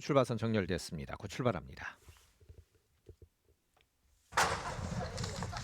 출발선 정렬됐습니다. 곧 출발합니다.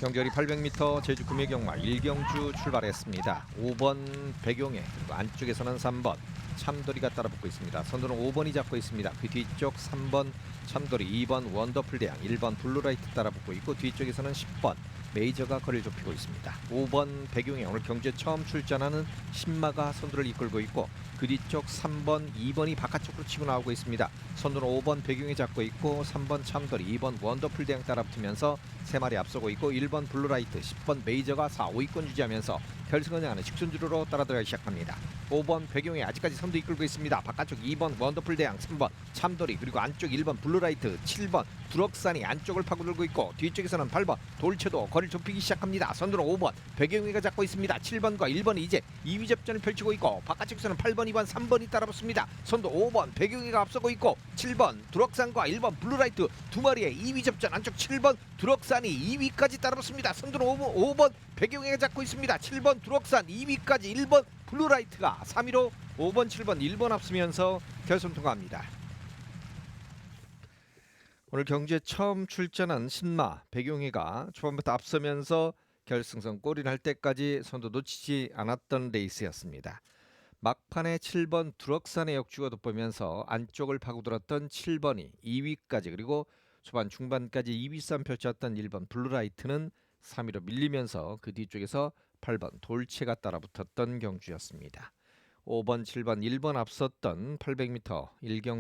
경결이 800m 제주 금해경마 일경주 출발했습니다. 5번 백용해 그리고 안쪽에서는 3번 참돌이가 따라붙고 있습니다. 선두는 5번이 잡고 있습니다. 그 뒤쪽 3번 참돌이 2번 원더풀 대양 1번 블루라이트 따라붙고 있고 뒤쪽에서는 10번 메이저가 거리를 좁히고 있습니다. 5번 백용해 오늘 경주에 처음 출전하는 신마가 선두를 이끌고 있고 그 뒤쪽 3번 2번이 바깥쪽으로 치고 나오고 있습니다. 선두는 5번 백용이 잡고 있고 3번 참돌이 2번 원더풀 대양 따라 붙으면서 세 마리 앞서고 있고 1번 블루라이트 10번 메이저가 4, 5위권 유지하면서 결승을 향하는 직선주로로 따라들어가기 시작합니다. 5번 백용이 아직까지 선두 이끌고 있습니다. 바깥쪽 2번 원더풀 대양 3번 참돌이 그리고 안쪽 1번 블루라이트 7번 두럭산이 안쪽을 파고들고 있고 뒤쪽에서는 8번 돌체도 거리를 좁히기 시작합니다. 선두는 5번 백용이가 잡고 있습니다. 7번과 1번이 이제 2위 접전을 펼치고 있고 바깥쪽에서는 8번, 2번, 3번이 따라붙습니다. 선두 5번 백용이가 앞서고 있고 7번 두럭산과 1번 블루라이트 두 마리의 2위 접전 안쪽 7번 두럭산이 2위까지 따라붙습니다. 선두는 5번, 5번 백용이가 잡고 있습니다. 7번 두럭산 2위까지 1번 블루라이트가 3위로 5번, 7번, 1번 앞서면서 결선 통과합니다. 오늘 경주에 처음 출전한 신마 백용희가 초반부터 앞서면서 결승선 골인 할 때까지 선두 놓치지 않았던 레이스였습니다. 막판에 7번 두럭산의 역주가 돋보면서 안쪽을 파고들었던 7번이 2위까지 그리고 초반 중반까지 2위 싸움 펼쳤던 1번 블루라이트는 3위로 밀리면서 그 뒤쪽에서 8번 돌체가 따라붙었던 경주였습니다. 5번, 7번, 1번 앞섰던 800m 일경